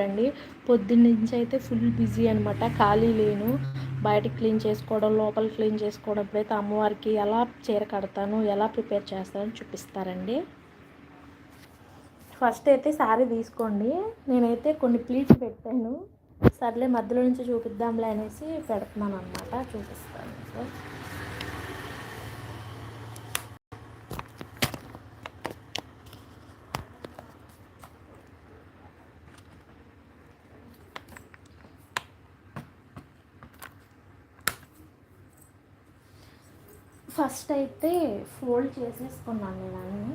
రండి. పొద్దున్నుంచి అయితే ఫుల్ బిజీ అనమాట ఖాళీ లేను. బయట క్లీన్ చేసుకోవడం లోపల క్లీన్ చేసుకోవడం అయితే అమ్మవారికి ఎలా చీర కడతాను ఎలా ప్రిపేర్ చేస్తానో చూపిస్తారండి. ఫస్ట్ అయితే శారీ తీసుకోండి. నేనైతే కొన్ని ప్లీట్స్ పెట్టాను. సర్లే మధ్యలో నుంచి చూపిద్దాంలే అనేసి పెడుతున్నాను అనమాట చూపిస్తాను ఫస్ట్ అయితే ఫోల్డ్ చేసేసుకున్నాను నేను అన్నీ.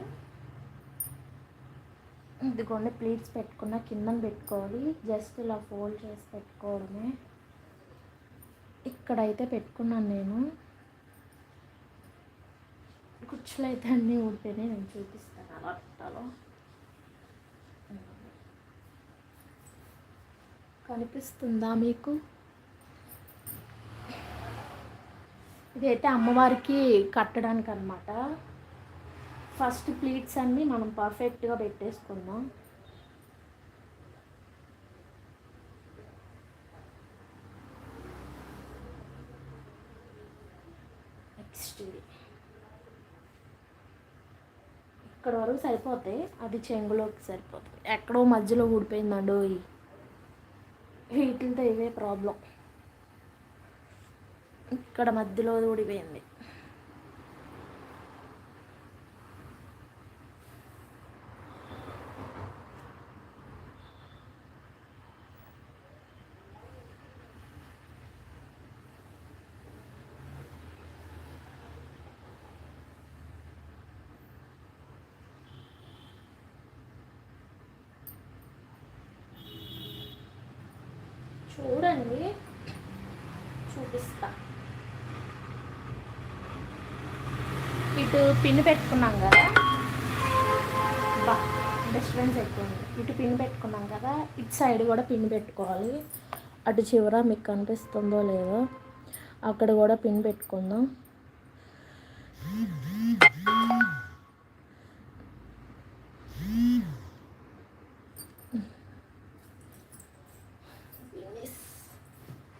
ఇదిగోండి ప్లీట్స్ పెట్టుకున్న కింద పెట్టుకోవాలి. జస్ట్ ఇలా ఫోల్డ్ చేసి పెట్టుకోవడమే. ఇక్కడైతే పెట్టుకున్నాను నేను. కుర్చీలు అయితే అన్నీ ఊడిపోయినాయి నేను చూపిస్తాను అలా పెట్టాలో కనిపిస్తుందా మీకు? ఇదైతే అమ్మవారికి కట్టడానికి అనమాట ఫస్ట్ ప్లీట్స్ అన్నీ మనం పర్ఫెక్ట్గా పెట్టేసుకుందాం. నెక్స్ట్ ఇక్కడ వరకు సరిపోతాయి. అది చెంగులోకి సరిపోతుంది ఎక్కడో మధ్యలో ఊడిపోయిందండో వీటితో ఇవే ప్రాబ్లం. ఇక్కడ మధ్యలో ఊడిపోయింది. చూడండి. చూపిస్తా. ఇటు పిన్ పెట్టుకున్నాం కదా. బా డిస్టర్బెన్స్ ఎక్కువ ఉంది ఇటు పిన్ పెట్టుకున్నాం కదా ఇటు సైడ్ కూడా పిన్ పెట్టుకోవాలి. అటు చివర మీకు కనిపిస్తుందో లేదో అక్కడ కూడా పిన్ పెట్టుకుందాం.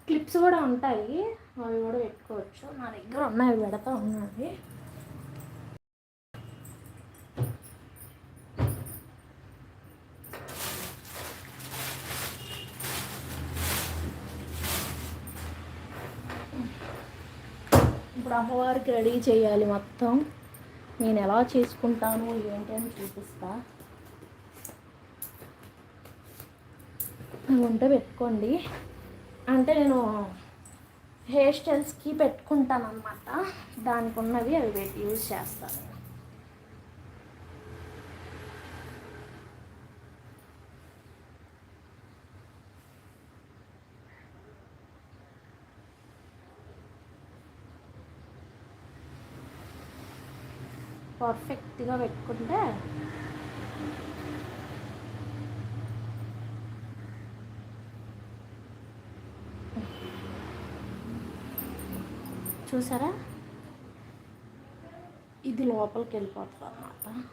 క్లిప్స్ కూడా ఉంటాయి. అవి కూడా పెట్టుకోవచ్చు. నా దగ్గర ఉన్నాయి పెడతా ఉన్నాయి ఇప్పుడు అమ్మవారికి రెడీ చేయాలి మొత్తం. నేను ఎలా చేసుకుంటాను ఏంటి అని చూపిస్తా. ఉంటే పెట్టుకోండి. అంటే నేను హెయిర్ స్టైల్స్కి పెట్టుకుంటాను అనమాట దానికి ఉన్నవి అవి యూజ్ చేస్తాను. పర్ఫెక్ట్గా పెట్టుకుంటే చూసారా? ఇది లోపలికి వెళ్ళిపోతుంది అన్నమాట.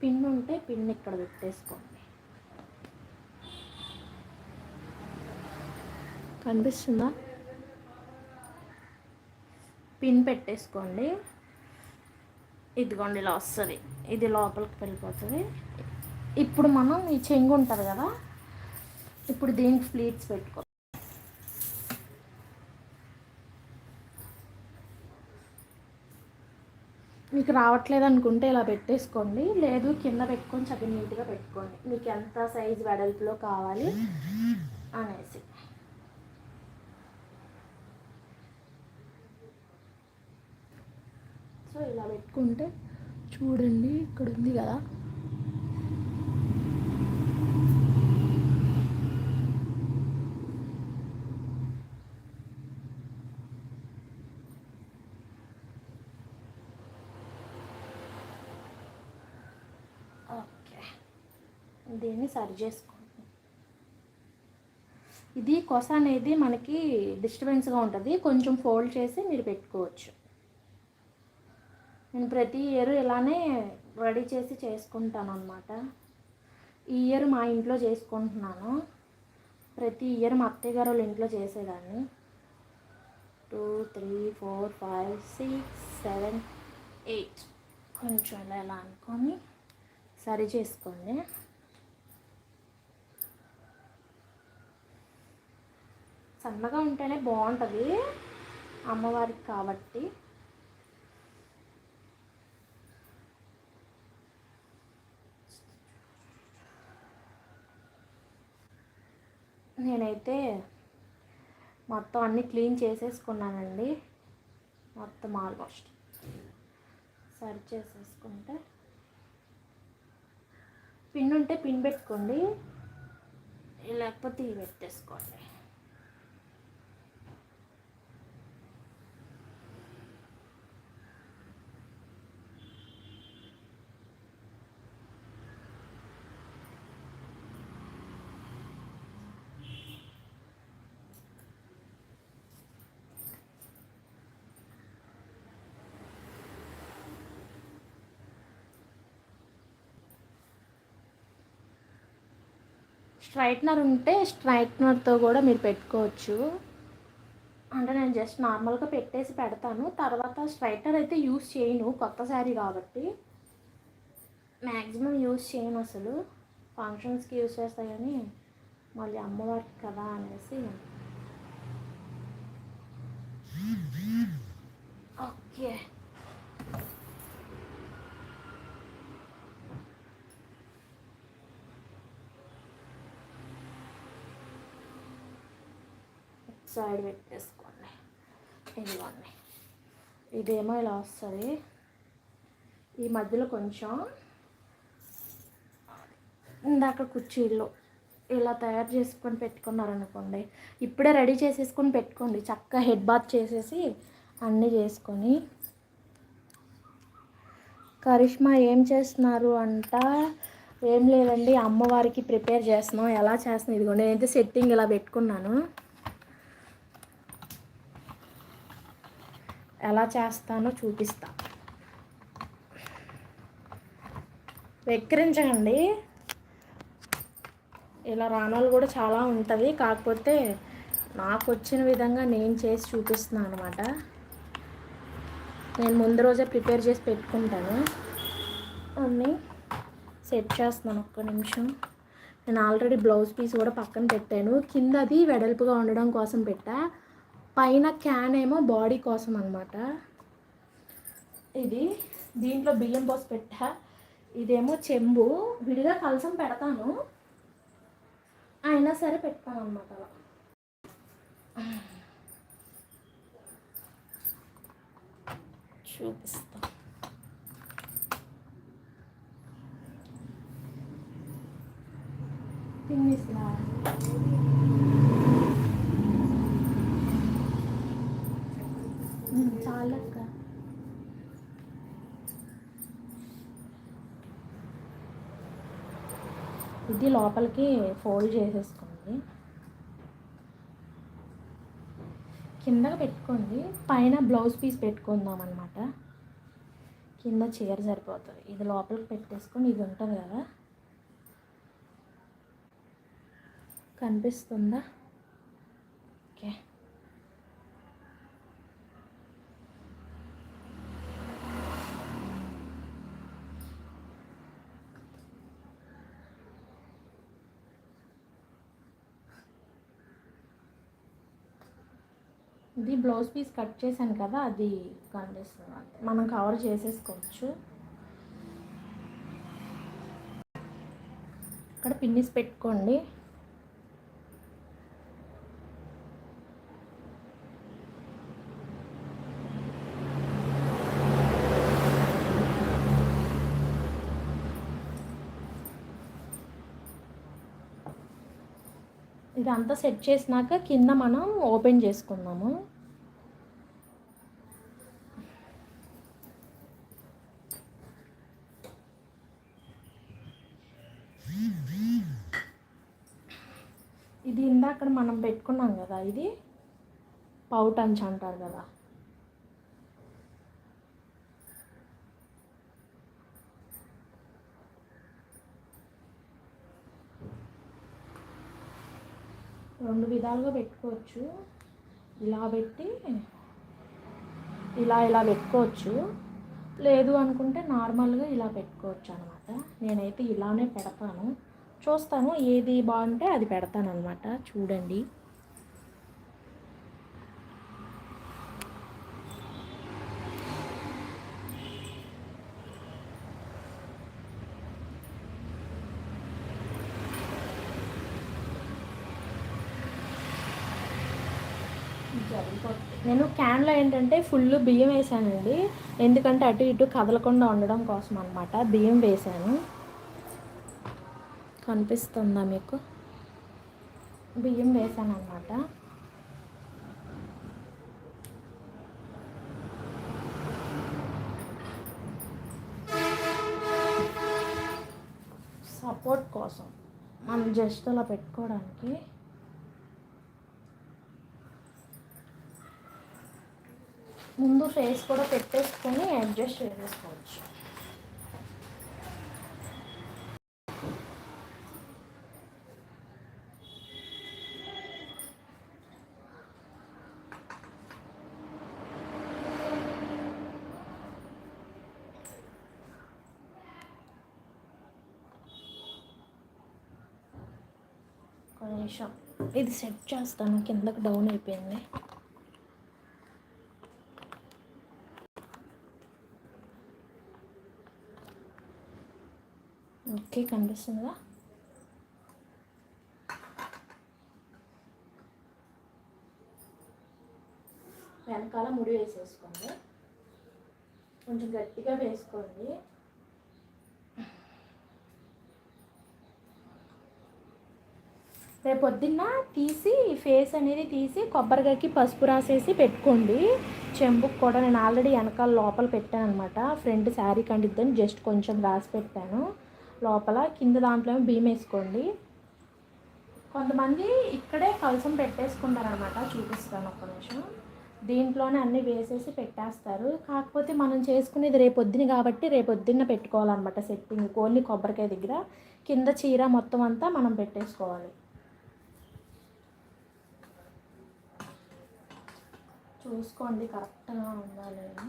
పిన్ ఉంటే పిన్ ఇక్కడ పెట్టేసుకోండి. కనిపిస్తుందా? పిన్ పెట్టేసుకోండి. ఇదిగోండి ఇలా వస్తుంది. ఇది లోపలికి వెళ్ళిపోతుంది. ఇప్పుడు మనం ఈ చెంగు ఉంటుంది కదా ఇప్పుడు దీనికి ప్లీట్స్ పెట్టుకో. మీకు రావట్లేదు అనుకుంటే ఇలా పెట్టేసుకోండి. లేదు కింద పెట్టుకొని చక్కగా నీట్గా పెట్టుకోండి. మీకు ఎంత సైజ్ వెడల్పులో కావాలి అనేసి. సో ఇలా పెట్టుకుంటే చూడండి ఇక్కడ ఉంది కదా. ఓకే. దీన్ని సరి చేసుకోండి. ఇది కొస అనేది మనకి డిస్టర్బెన్స్గా ఉంటుంది. కొంచెం ఫోల్డ్ చేసి మీరు పెట్టుకోవచ్చు. నేను ప్రతి ఇయర్ ఇలానే రెడీ చేసి చేసుకుంటాను అనమాట ఈ ఇయర్ మా ఇంట్లో చేసుకుంటున్నాను. ప్రతి ఇయర్ మా అత్తయ్య గారు వాళ్ళ ఇంట్లో చేసేదాన్ని. Two three four five six seven eight. కొంచెం ఇలా ఇలా అనుకొని సరి చేసుకోండి. సన్నగా ఉంటేనే బాగుంటుంది. అమ్మవారికి కాబట్టి. నేనైతే మొత్తం అన్నీ క్లీన్ చేసేసుకున్నానండి. మొత్తం ఆల్మోస్ట్ సరి చేసేసుకుంటే పిన్ ఉంటే పిన్ పెట్టుకోండి లేకపోతే ఇవి పెట్టేసుకోండి. స్ట్రైట్నర్ ఉంటే స్ట్రైట్నర్తో కూడా మీరు పెట్టుకోవచ్చు. అంటే నేను జస్ట్ నార్మల్గా పెట్టేసి పెడతాను. తర్వాత స్ట్రైట్నర్ అయితే యూస్ చేయను కొత్త శారీ కాబట్టి. మ్యాక్సిమం యూస్ చేయను అసలు. ఫంక్షన్స్కి యూస్ చేస్తా కానీ మళ్ళీ అమ్మవారికి కదా అనేసి ఓకే సైడ్ పెట్టేసుకోండి. ఇదిగోండి. ఇదేమో ఇలా వస్తుంది. ఈ మధ్యలో కొంచెం ఇందాక కుర్చీలు ఇలా తయారు చేసుకొని పెట్టుకున్నారనుకోండి. ఇప్పుడే రెడీ చేసేసుకొని పెట్టుకోండి. చక్కగా హెడ్ బాత్ చేసేసి అన్నీ చేసుకొని. కరిష్మా ఏం చేస్తున్నారు అంట? ఏం లేదండి. అమ్మవారికి ప్రిపేర్ చేస్తున్నాం. ఎలా చేస్తున్నాం? ఇదిగోండి. నేనైతే సెట్టింగ్ ఇలా పెట్టుకున్నాను. ఎలా చేస్తానో చూపిస్తా. వెక్కిరించకండి ఇలా రాణాలు కూడా చాలా ఉంటుంది. కాకపోతే నాకు వచ్చిన విధంగా నేను చేసి చూపిస్తున్నాను అనమాట నేను ముందు రోజే ప్రిపేర్ చేసి పెట్టుకుంటాను. అన్నీ సెట్ చేస్తున్నాను ఒక్క నిమిషం. నేను ఆల్రెడీ బ్లౌజ్ పీస్ కూడా పక్కన పెట్టాను. కింద అది వెడల్పుగా ఉండడం కోసం పెట్టా. పైన క్యాన్ ఏమో బాడీ కోసం అనమాట ఇది దీంట్లో బియ్యం పోసి పెట్టా. ఇదేమో చెంబు. విడిగా కలసం పెడతాను. అయినా సరే పెట్టాను అనమాట అలా. చూపిస్తా. తినేసినా? ఇది లోపలికి ఫోల్డ్ చేసేసుకోండి. కింద పెట్టుకోండి. పైన బ్లౌజ్ పీస్ పెట్టుకుందాం అనమాట కింద చీర సరిపోతుంది. ఇది లోపలికి పెట్టేసుకొని ఇది ఉంటుంది కదా. కనిపిస్తుందా ఓకే ఇది బ్లౌజ్ పీస్ కట్ చేశాను కదా అది కనిపిస్తుంది మనం కవర్ చేసేసుకోవచ్చు. ఇక్కడ పిన్నిస్ పెట్టుకోండి. ఇదంతా సెట్ చేసినాక కింద మనం ఓపెన్ చేసుకుందాము. ఇది ఇందాక మనం పెట్టుకున్నాం కదా ఇది పౌటంచ్ అంటారు కదా. రెండు విధాలుగా పెట్టుకోవచ్చు. ఇలా పెట్టి ఇలా ఇలా పెట్టుకోవచ్చు. లేదు అనుకుంటే నార్మల్గా ఇలా పెట్టుకోవచ్చు అనమాట నేనైతే ఇలానే పెడతాను. చూస్తాను. ఏది బాగుంటే అది పెడతానమాట చూడండి. నేను క్యాన్లో ఏంటంటే ఫుల్ బియ్యం వేసానండి. ఎందుకంటే అటు ఇటు కదలకుండా ఉండడం కోసం అనమాట బియ్యం వేసాను. కనిపిస్తుందా మీకు? బియ్యం వేసాను అనమాట సపోర్ట్ కోసం. మనం జస్ట్ అలా పెట్టుకోవడానికి. ముందు ఫేస్ కూడా పెట్టేసుకొని అడ్జస్ట్ చేసేసుకోవచ్చు. నిమిషం. ఇది సెట్ చేస్తాను. కిందకు డౌన్ అయిపోయింది. ఓకే కనిపిస్తుందా? వెనకాల ముడి వేసేసుకోండి. కొంచెం గట్టిగా వేసుకోండి. రేపు పొద్దున్న తీసి ఫేస్ అనేది తీసి కొబ్బరికాయకి పసుపు రాసేసి పెట్టుకోండి. చెంబుకు కూడా నేను ఆల్రెడీ వెనకాల లోపల పెట్టాను అనమాట ఫ్రంట్ శారీ కండిద్దని జస్ట్ కొంచెం రాసి పెట్టాను. లోపల కింద దాంట్లో బియ్యం వేసుకోండి. కొంతమంది ఇక్కడే కలసం పెట్టేసుకుంటారనమాట చూపిస్తాను ఒక్క నిమిషం. దీంట్లోనే అన్నీ వేసేసి పెట్టేస్తారు. కాకపోతే మనం చేసుకునేది రేపొద్దున కాబట్టి రేపొద్దున్న పెట్టుకోవాలన్నమాట సెట్టింగ్ ఓన్లీ కొబ్బరికాయ దగ్గర. కింద చీర మొత్తం అంతా మనం పెట్టేసుకోవాలి. చూసుకోండి కరెక్ట్గా ఉందా లేదా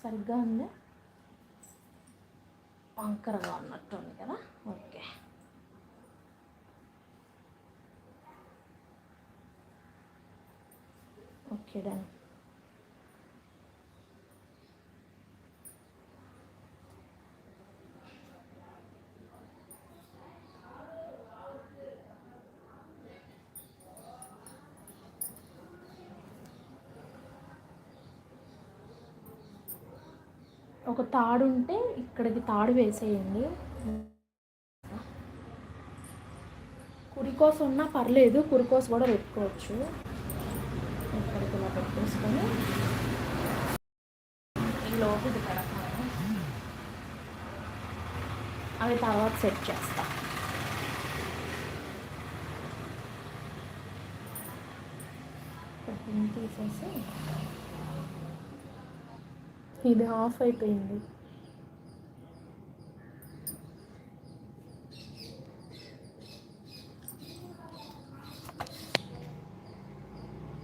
సరిగ్గా ఉంది? వంకరగా ఉన్నట్టు ఉంది కదా? ఓకే. Okay done. ఒక తాడు ఉంటే ఇక్కడికి తాడు వేసేయండి. కురికోస ఉన్నా పర్లేదు కురికోస కూడా పెట్టుకోవచ్చు. ఇక్కడికి ఇలా పెట్టేసుకొని. ఈ లోపు ఇది పెడతాను అవి తర్వాత సెట్ చేస్తా. తీసేసి ఇది ఆఫ్ అయిపోయింది.